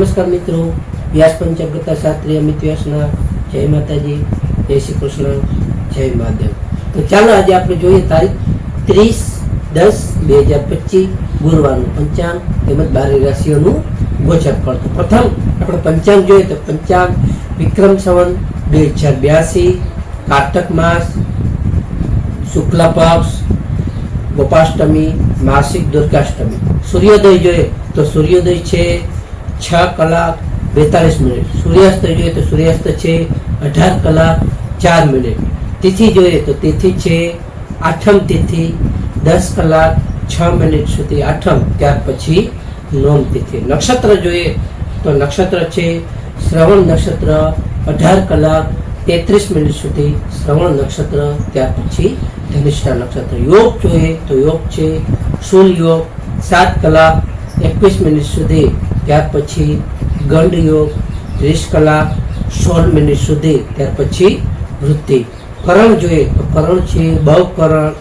નમસ્કાર મિત્રો. વ્યાસ પંચગતા શાસ્ત્રી અમિત વ્યાસના જય માતાજી. જય શ્રી કૃષ્ણ. જય મહાદેવ. તો ચાલો આજે આપણે જોઈએ તારીખ ત્રીસ દસ બે હજાર પચીસ, ગુરુવારનું પંચાંગ તેમજ બાર રાશિઓનું ગોચર ફળ. તો પ્રથમ આપણે પંચાંગ જોઈએ તો પંચાંગ વિક્રમ સંવન, બે હજાર બ્યાસી, કારતક માસ, શુક્લ પક્ષ, ગોપાષ્ટમી, માસિક દુર્ગાષ્ટમી. સૂર્યોદય જોઈએ તો સૂર્યોદય છે. છ કલાક બેતાલીસ મિનિટ સૂર્યાસ્ત જોઈએ તો સૂર્યાસ્ત છે અઢાર કલાક ચાર મિનિટ તિથિ જોઈએ તો તિથિ છે આઠમ તિથિ દસ કલાક છ મિનિટ સુધી આઠમ ત્યાર પછી નોમ તિથિ નક્ષત્ર જોઈએ તો નક્ષત્ર છે શ્રવણ નક્ષત્ર અઢાર કલાક તેત્રીસ મિનિટ સુધી શ્રવણ નક્ષત્ર ત્યાર પછી ધનિષ્ઠા નક્ષત્ર યોગ જોઈએ તો યોગ છે શૂલ યોગ સાત કલાક એકવીસ મિનિટ સુધી ત્યાર પછી ગંડ યોગ ત્રીસ કલાક સોળ મિનિટ સુધી, ત્યાર પછી વૃત્તિ. કરણ જોઈએ તો કરણ છે બહુ કરણ,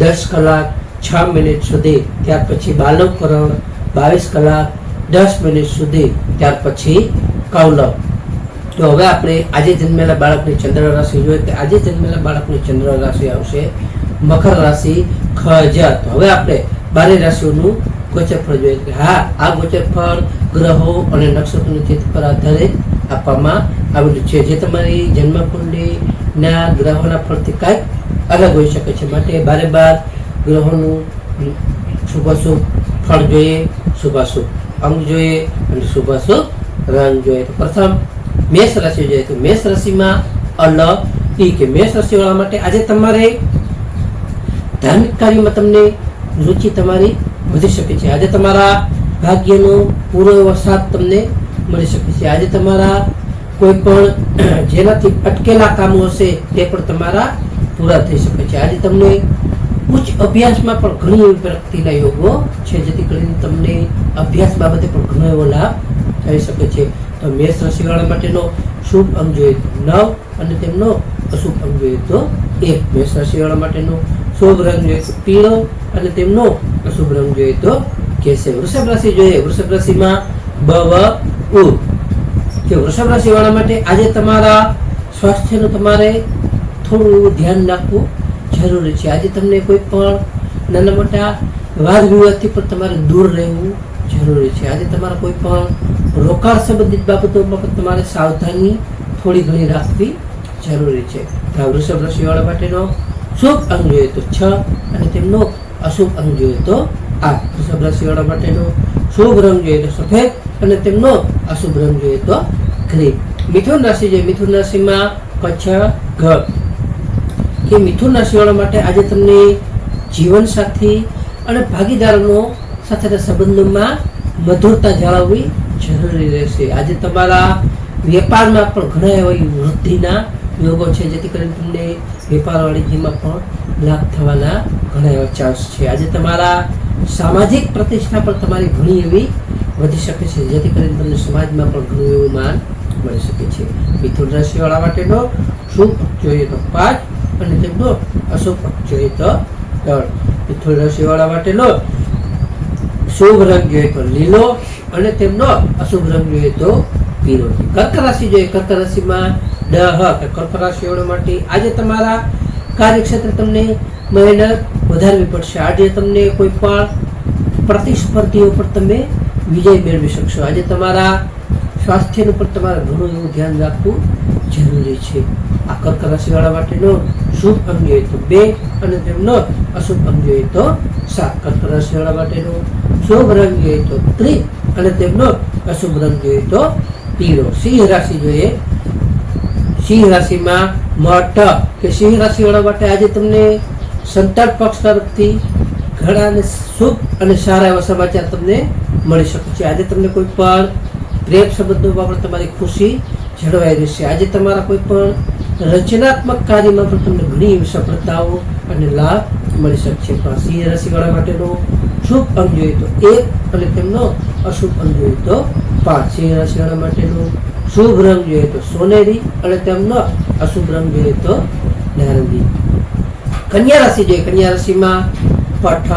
દસ કલાક, છ મિનિટ સુધી, ત્યાર પછી બાલવકરણ બાવીસ કલાક, દસ મિનિટ સુધી, ત્યાર પછી કૌલવ. તો હવે આપણે આજે જન્મેલા બાળકની ચંદ્ર રાશિ જોઈએ તો આજે જન્મેલા બાળકની ચંદ્ર રાશિ આવશે. મકર રાશિ ખજ હવે આપણે બારે રાશિઓનું ગોચર ફળ જોઈએ. હા, આ ગોચર ફળ ગ્રહો અને નક્ષત્રોની તિથિ પર આધારિત આપવામાં આવેલું છે. જે તમારી જન્મકુંડીના ગ્રહોના ફળથી કાંઈક અલગ હોઈ શકે છે. માટે બારે બાર ગ્રહોનું શુભાશુભ ફળ જોઈએ શુભાશુભ અંગ જોઈએ અને શુભાશુભ રંગ જોઈએ. તો પ્રથમ મેષ રાશિ જોઈએ. તો મેષ રાશિમાં અલગ ઈ કે મેષ રાશિવાળા માટે આજે તમારે ધાર્મિક કાર્યમાં તમને રુચિ તમારી વધી શકે છે. આજે તમારા ભાગ્યનો પૂરો સાથ તમને મળી શકે છે. આજે તમારા કોઈ પણ જેનાથી અટકેલા કામો હશે તે પણ તમારા પૂરા થઈ શકે છે. આજે તમને ઉચ્ચ અભ્યાસમાં પણ ઘણી એવી પ્રગતિના યોગો છે, જેથી કરીને તમને અભ્યાસ બાબતે પણ ઘણો એવો લાભ થઈ શકે છે. તો મેષ રાશિવાળા માટેનો શુભ અંગ જોઈએ તો નવ અને તેમનો અશુભ અંગ જોઈએ તો એક. મેષ રાશિવાળા માટેનો શુભ રંગ જોઈએ તો પીળો અને તેમનો અશુભ રંગ જોઈએ તો કેસર વૃષભ રાશિ જોઈએ? વૃષભ રાશિમાં બ, વ, ઉ. કે વૃષભ રાશિવાળા માટે આજે તમારા સ્વાસ્થ્યનું તમારે થોડું ધ્યાન રાખવું જરૂરી છે. આજે તમને કોઈ પણ નાના મોટા વાદ વિવાદથી પણ તમારે દૂર રહેવું જરૂરી છે. આજે તમારા કોઈ પણ રોકાણ સંબંધિત બાબતોમાં પણ તમારે સાવધાની થોડી ઘણી રાખવી જરૂરી છે. આ વૃષભ રાશિવાળા માટેનો શુભ અંગ જોઈએ તો છ અને તેમનો અશુભ અંગ જોઈએ તો આઠ વૃષભ રાશિવાળા માટેનો શુભ રંગ જોઈએ તો સફેદ અને તેમનો અશુભ રંગ જોઈએ તો ગ્રે મિથુન રાશિ જોઈએ મિથુન રાશિમાં કચ્છ ઘ કે મિથુન રાશિવાળા માટે આજે તમને જીવનસાથી અને ભાગીદારોનો સાથેના સંબંધોમાં મધુરતા જાળવવી જરૂરી રહેશે. આજે તમારા વેપારમાં પણ ઘણા એવા વૃદ્ધિના યોગો છે. જેથી કરીને તમને વેપાર વાણિજ્યમાં પણ લાભ થવાના ઘણા એવા ચાન્સ છે. આજે તમારા સામાજિક પ્રતિષ્ઠા પણ તમારી ઘણી એવી વધી શકે છે. જેથી કરીને તમને સમાજમાં પણ ઘણું એવું માન મળી શકે છે. મિથુન રાશિવાળા માટેનો શુભ જોઈએ તો પાંચ અને તેમનો અશુભ જોઈએ તો ત્રણ મિથુન રાશિવાળા માટેનો શુભ રંગ જોઈએ તો લીલો અને તેમનો અશુભ રંગ જોઈએ તો પીળો કર્ક રાશિ જોઈએ. કર્ક રાશિમાં હ કે કર્ક રાશિવાળા માટે આજે તમારા કાર્યક્ષેત્રે તમને મહેનત વધારવી પડશે. આજે તમને કોઈ પણ પ્રતિસ્પર્ધીઓ પર તમે વિજય મેળવી શકશો. આજે તમારા સ્વાસ્થ્યનું પણ તમારે ઘણું એવું ધ્યાન રાખવું જરૂરી છે. આ કર્ક રાશિવાળા માટેનો શુભ અંગ જોઈએ તો બે અને તેમનો અશુભ અંગ જોઈએ તો સાત. કર્ક રાશિવાળા માટેનો શુભ રંગ જોઈએ તો ત્રિ અને તેમનો અશુભ રંગ જોઈએ તો પીળો. સિંહ રાશિ જોઈએ સિંહ રાશિમાં મઠ, કે સિંહ રાશિવાળા માટે આજે તમને સંતાન પક્ષ તરફથી ઘણા અને શુભ અને સારા એવા સમાચાર તમને મળી શકે છે. આજે તમને કોઈ પણ પ્રેમ સંબંધોમાં પણ તમારી ખુશી જળવાઈ રહેશે. આજે તમારા કોઈ પણ રચનાત્મક કાર્યમાં પણ તમને ઘણી એવી સફળતાઓ અને લાભ મળી શકશે પણ સિંહ રાશિવાળા માટેનો શુભ અંગ જોઈએ તો એક અને તેમનો અશુભ અંગ જોઈએ તો પાંચ. સિંહ રાશિવાળા માટેનો શુભ રંગ જોઈએ તો સોનેરી અને તેમનો અશુભ રંગ જોઈએ તો નારંગી કન્યા રાશિ જોઈએ કન્યા રાશિમાં પઠ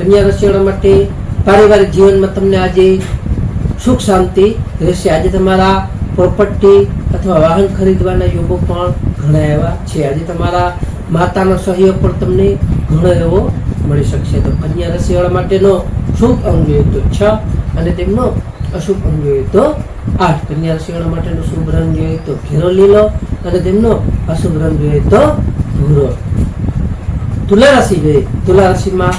કન્યા રાશિવાળા માટે પારિવારિક જીવનમાં તમને આજે સુખ શાંતિ રહેશે. આજે તમારા પ્રોપર્ટી અથવા વાહન ખરીદવાના યોગો પણ ઘણા એવા છે. આજે તમારા માતાનો સહયોગ પણ તમને ઘણો એવો મળી શકશે. તો કન્યા રાશિવાળા માટેનો શુભ અંગ જોઈએ તો છ અને તેમનો અશુભ અંગ જોઈએ તો આઠ. કન્યા માટેનો શુભ રંગ જોઈએ તો ઘેરો લીલો અને તેમનો અશુભ રંગ જોઈએ તો ભૂરો. તુલા રાશિ જોઈએ તુલા રાશિમાં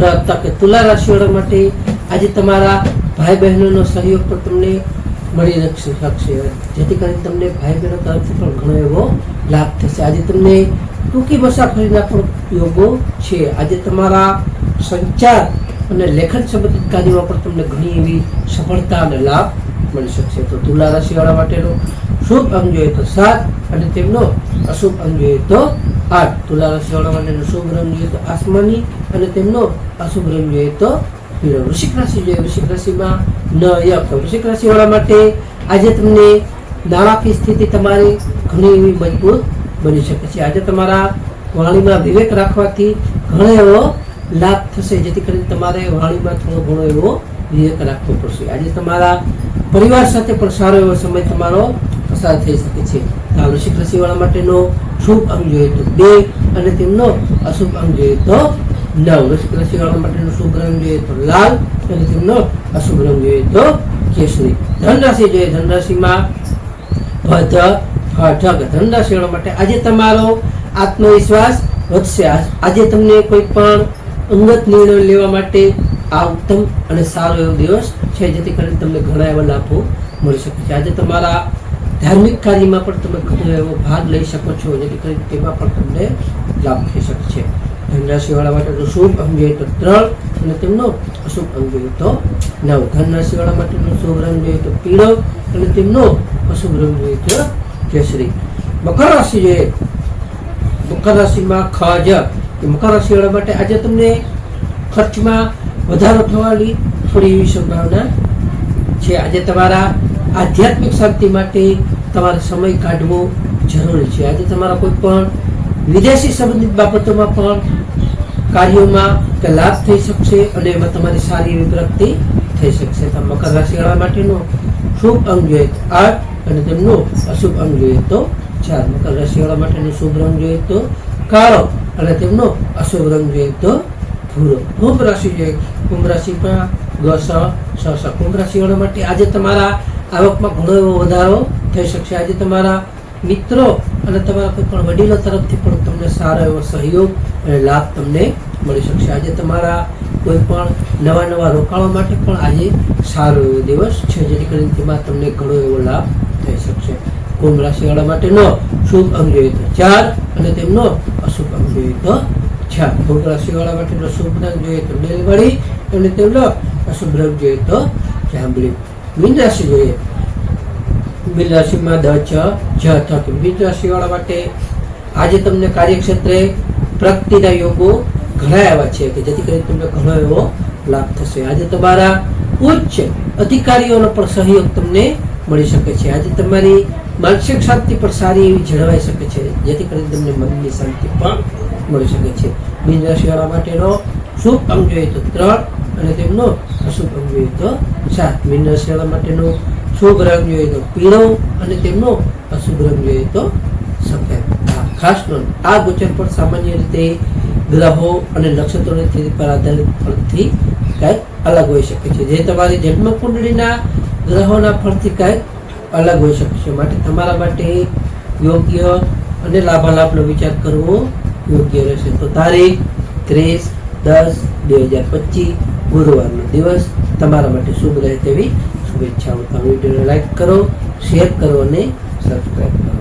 રહેતા કે તુલા રાશિવાળા માટે આજે તમારા ભાઈ બહેનોનો સહયોગ પણ તમને મળી શકશે જેથી કરીને તમને ભાઈ બહેનો તરફથી પણ ઘણો એવો લાભ થશે. આજે તમને ટૂંકી મુસાફરીના પણ યોગો છે. આજે તમારા સંચાર અને લેખન સંબંધિત કાર્યોમાં પણ તમને ઘણી એવી સફળતા અને લાભ મળી શકશે. તો તુલા રાશિવાળા માટેનો શુભ અંગ જોઈએ તો સાત અને તેમનો અશુભ અંગ જોઈએ તો આઠ. તુલા રાશિવાળા માટેનો શુભ રંગ જોઈએ તો આસમાની અને તેમનો અશુભ રંગ જોઈએ તો પીળો. વૃશ્ચિક રાશિ જોઈએ. વૃશ્ચિક રાશિમાં ન યક તો વૃશ્ચિક રાશિવાળા માટે આજે તમને નાણાકીય સ્થિતિ તમારી ઘણી એવી મજબૂત બની શકે છે. આજે તમારા વાણીમાં વિવેક રાખવાથી ઘણો એવો લાભ થશે, જેથી કરીને તમારે વાણીમાં થોડો ઘણો એવો વિવેક રાખવો પડશે. આજે તમારા પરિવાર સાથે પણ સારો એવો સમય તમારો પસાર થઈ શકે છે. વૃશ્ચિક રાશિવાળા માટેનો શુભ અંગ જોઈએ તો બે અને તેમનો અશુભ અંગ જોઈએ તો નવ. વૃશ્ચિક રાશિવાળા માટેનો શુભ રંગ જોઈએ તો લાલ અને તેમનો અશુભ રંગ જોઈએ તો કેસરી. ધન રાશિ જોઈએ ધન રાશિમાં ભધ ઠગ ધન રાશિવાળા માટે આજે તમારો આત્મવિશ્વાસ વધશે. આજે તમને કોઈ પણ અંગત નિર્ણય લેવા માટે આ ઉત્તમ અને સારો એવો દિવસ છે, જેથી કરીને તમને ઘણા એવા લાભો મળી શકે છે. આજે તમારા ધાર્મિક કાર્યમાં પણ તમે ઘણો એવો ભાગ લઈ શકો છો, જેથી કરીને તેમાં પણ તમને લાભ થઈ શકે છે. ધનરાશિવાળા માટે તો શુભ અંગ જોઈએ તો ત્રણ, અને તેમનો અશુભ અંગ જોઈએ તો નવ. ધનરાશિવાળા માટેનો શુભ રંગ જોઈએ તો પીળો, અને તેમનો અશુભ રંગ જોઈએ તો કેસરી. મકર રાશિ જોઈએ મકર રાશિમાં ખજ એ મકર રાશિવાળા માટે આજે તમને ખર્ચમાં વધારો થવાની થોડી એવી સંભાવના છે. આજે તમારા આધ્યાત્મિક શાંતિ માટે તમારે સમય કાઢવો જરૂરી છે. આજે તમારા કોઈ પણ વિદેશી સંબંધિત બાબતોમાં પણ કાર્યોમાં કે લાભ થઈ શકશે અને એમાં તમારી સારી પ્રગતિ થઈ શકશે. તો મકર રાશિવાળા માટેનો શુભ અંગ જોઈએ તો આઠ અને તેમનો અશુભ અંગ જોઈએ તો ચાર. મકર રાશિવાળા માટેનો શુભ રંગ જોઈએ તો કાળો અને તેમનો અશુભ રંગ જોઈએ તો ભૂરો. કુંભ રાશિ જોઈએ કુંભ રાશિમાં ગ સ સ સ કુંભ રાશિવાળા માટે આજે તમારા આવકમાં ઘણો એવો વધારો થઈ શકશે. આજે તમારા મિત્રો અને તમારા કોઈ પણ વડીલો તરફથી પણ તમને સારો એવો સહયોગ અને લાભ તમને મળી શકશે. આજે તમારા કોઈ પણ નવા નવા રોકાણો માટે પણ આજે સારો એવો દિવસ છે, જેથી કરીને તેમાં તમને ઘણો એવો લાભ થઈ શકશે. કુંભ રાશિવાળા માટેનો શુભ અંગ ચાર અને તેમનો અશુભ અંગ જોઈએ તો રાશિવાળા માટેનો શુભ રંગ જોઈએ તો બેલવાળી અને તેમનો અશુભ રંગ જોઈએ તો જાંબલી. મીન રાશિ જોઈએ. મીન રાશિમાં ધ છ જ થકે મીન રાશિવાળા માટે આજે તમને કાર્યક્ષેત્રે પ્રગતિના યોગો ઘણા એવા છે કે જેથી કરીને તમને ઘણો એવો લાભ થશે. આજે તમારા ઉચ્ચ અધિકારીઓનો પણ સહયોગ તમને મળી શકે છે. આજે તમારી માનસિક શાંતિ પણ સારી એવી જળવાઈ શકે છે. જેથી કરીને તમને મનની શાંતિ પણ મળી શકે છે. મીન રાશિવાળા માટેનો શુભ અંગ જોઈએ તો ત્રણ અને તેમનો અશુભ અંગ જોઈએ તો સાત. મીન રાશિવાળા માટેનો શુભ રંગ જોઈએ તો પીળો અને તેમનો અશુભ રંગ જોઈએ તો સફેદ. ખાસ નોંધ. આ ગોચર પણ સામાન્ય રીતે ગ્રહો અને નક્ષત્રોની સ્થિતિ પર આધારિત ફળથી કંઈક અલગ હોઈ શકે છે. જે તમારી જન્મ કુંડળીના ગ્રહોના ફળથી કંઈક અલગ હોઈ શકશે માટે તમારા માટે યોગ્ય અને લાભાલાભનો વિચાર કરવો યોગ્ય રહેશે. તો તારીખ ત્રીસ દસ બે હજાર પચીસ ગુરુવારનો દિવસ. તમારા માટે શુભ રહે તેવી શુભેચ્છાઓ. તમે વિડીયોને લાઈક કરો, શેર કરો અને સબસ્ક્રાઈબ કરો.